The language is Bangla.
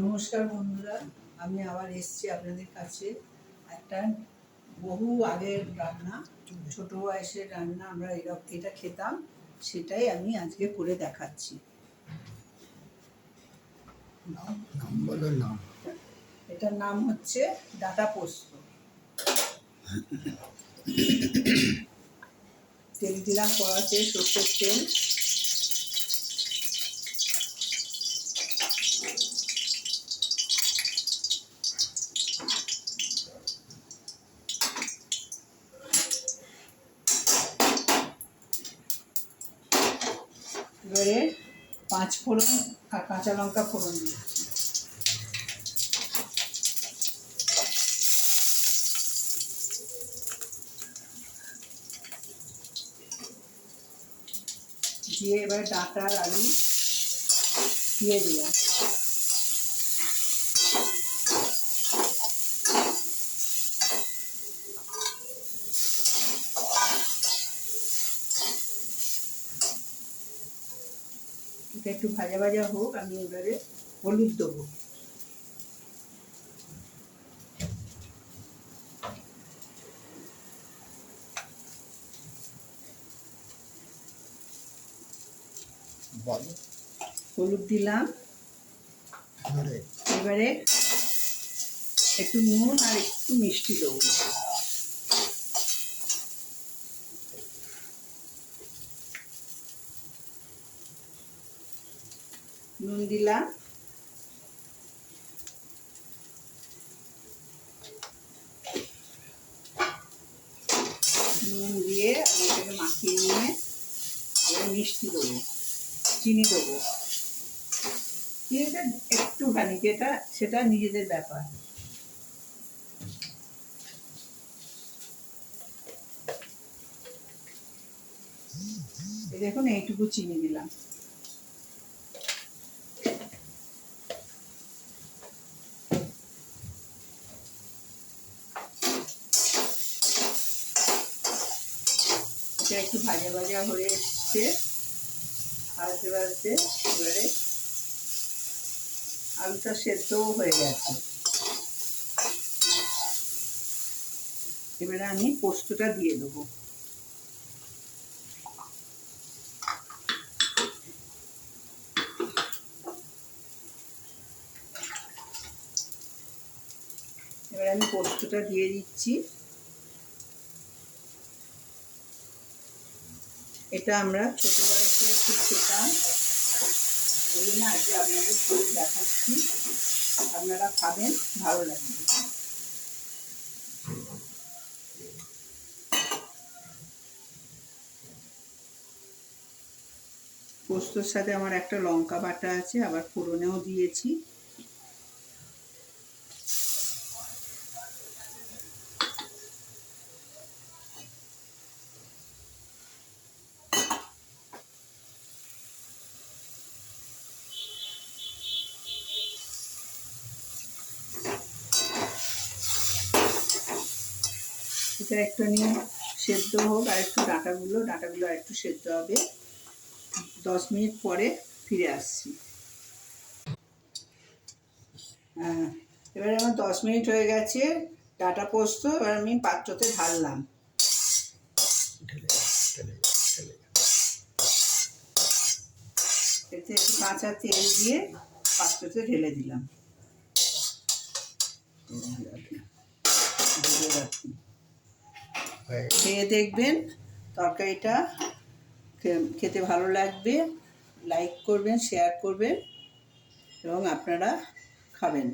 নমস্কার বন্ধুরা আমি আবার এসেছি আপনাদের কাছে একটা বহু আগের রান্না ছোট বয়সের রান্না আমরা এরকম এটা খেতাম সেটাই আমি আজকে করে দেখাচ্ছি। এটার নাম হচ্ছে ডাটা পোস্ত। তেল দিলাম কড়াতে সর্ষের তেল। এবারে পাঁচ ফোড়ন আর কাঁচা লঙ্কা ফোড়ন দিচ্ছি দিয়ে এবার ডাঁটা আর আলু দিয়ে দিলাম। এটা একটু ভাজা ভাজা হোক আমি এবারে হলুদ দেবো। হলুদ দিলাম। এবারে একটু নুন আর একটু মিষ্টি দেবো। নুন দিলাম। নুন দিয়ে এটাকে মাখিয়ে নিয়ে মিষ্টি দেবো, চিনি দেবো। চিনিটা একটুখানি, যেটা, সেটা নিজেদের ব্যাপার। দেখুন, এইটুকু চিনি দিলাম। এটা একটু ভাজা ভাজা হয়ে এসছে। ভাজতে ভাজতে এবারে আলুটা সেদ্ধও হয়ে গেছে। এবারে আমি পোস্তটা দিয়ে দেবো। এবার আমি পোস্তটা দিয়ে দিচ্ছি। এটা আমরা ছোট থেকে খুব খেতাম ওই জন্য আজকে আপনাদের করে দেখাচ্ছি। আপনারা খাবেন, ভালো লাগবে। পোস্তর সাথে আমার একটা লঙ্কা বাটা আছে, আবার ফোড়নেও দিয়েছি। এটা একটু নিয়ে সেদ্ধ হোক আর একটু ডাঁটাগুলো ডাঁটাগুলো আর একটু সেদ্ধ হবে। দশ মিনিট পরে ফিরে আসছি। হ্যাঁ এবারে আমার দশ মিনিট হয়ে গেছে, ডাটা পোস্ত এবার আমি পাত্রতে ঢাললাম। ঢেলে ঢেলে ঢেলে এতে একটু কাঁচা তেল দিয়ে পাত্রতে ঢেলে দিলাম। ঢেলে। খেয়ে দেখবেন তরকারিটা খেতে ভালো লাগবে। লাইক করবেন শেয়ার করবেন এবং আপনারা খাবেন।